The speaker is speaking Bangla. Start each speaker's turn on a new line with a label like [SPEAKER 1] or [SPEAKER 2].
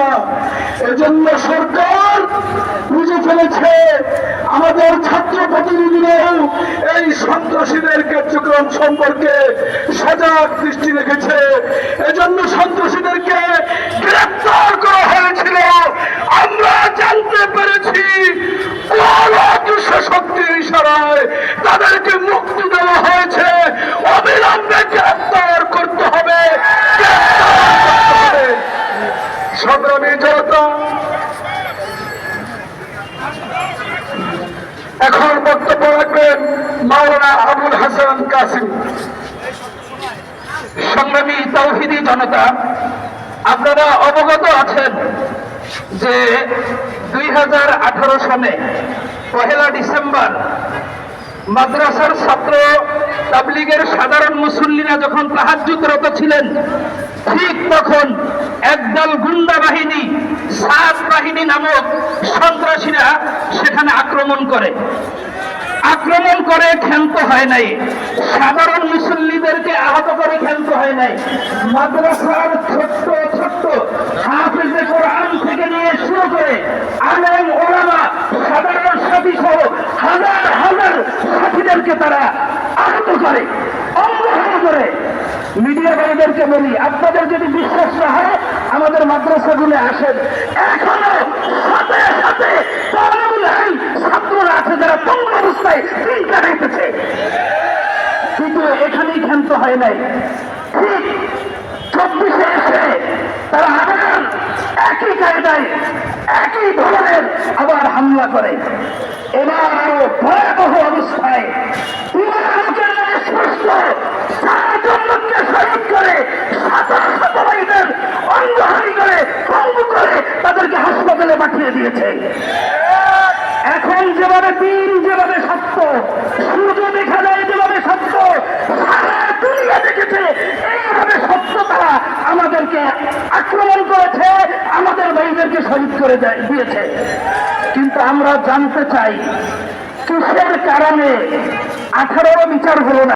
[SPEAKER 1] সন্ত্রাসীরা এজন্য সরকার বুঝে ফেলেছে, আমাদের ছাত্র প্রতিনিধিরাও এই সন্ত্রাসীদের কার্যক্রম সম্পর্কে সজাগ দৃষ্টি রেখেছে। এজন্য সন্ত্রাসীদেরকে গ্রেপ্তার করা হয়েছিল। আমরা জানতে পেরেছি, কোন অদৃশ্য শক্তির ইশারায় তাদেরকে এখন বক্তব্য রাখবেন মাওলানা আবুল হাসান কাসিম।
[SPEAKER 2] সংগ্রামী তৌহিদি জনতা, আপনারা অবগত আছেন যে দুই সালে পহেলা ডিসেম্বর মাদ্রাসার ছাত্র তাবলিগের সাধারণ মুসল্লিরা যখন তাহাজ্জুদরত ছিলেন, ঠিক তখন একদল গুন্ডা বাহিনী সাত বাহিনী নামক সন্ত্রাসীরা সেখানে আক্রমণ করে। আক্রমণ করে ক্ষান্ত হয় নাই। সাধারণ মুসল্লিদেরকে আহত করে ক্ষান্ত হয় নাই। মাদ্রাসার ছোট্ট ছোট্ট হাফিজে কোরআন থেকে নিয়ে শুরু করে আলেম ওলামা, সাধারণ সাথী সহ হাজার হাজার সাথীদেরকে তারা আহত করে অঙ্গহানি করে। মিডিয়া ভাইদেরকে বলি, আপনাদের যদি বিশ্বাস না হয়, আমাদের মাদ্রাসাগুলো আসেন। এখনও সাথে সাথে আছে অবস্থায় দিন কাটাইতেছে কিন্তু এখানেই ক্ষান্ত হয় নাই। ঠিক চব্বিশে এসে তারা আবার একই কায়দায়, একই ধরনের আবার হামলা করে। এবার আরও ভয়াবহ অবস্থায় করে অঙ্গহানি করে পঙ্গু করে তাদেরকে হাসপাতালে পাঠিয়ে দিয়েছে। এখন যেভাবে দিন যেভাবে সত্য, সূর্য দেখা যায় যেভাবে সত্য দুনিয়া দেখেছে, এইভাবে সত্য তারা আমাদেরকে আক্রমণ করেছে, আমাদের ভাইদেরকে শহীদ করে দেয়- দিয়েছে। কিন্তু আমরা জানতে চাই, কিসের কারণে আঠারো বিচার হলো না?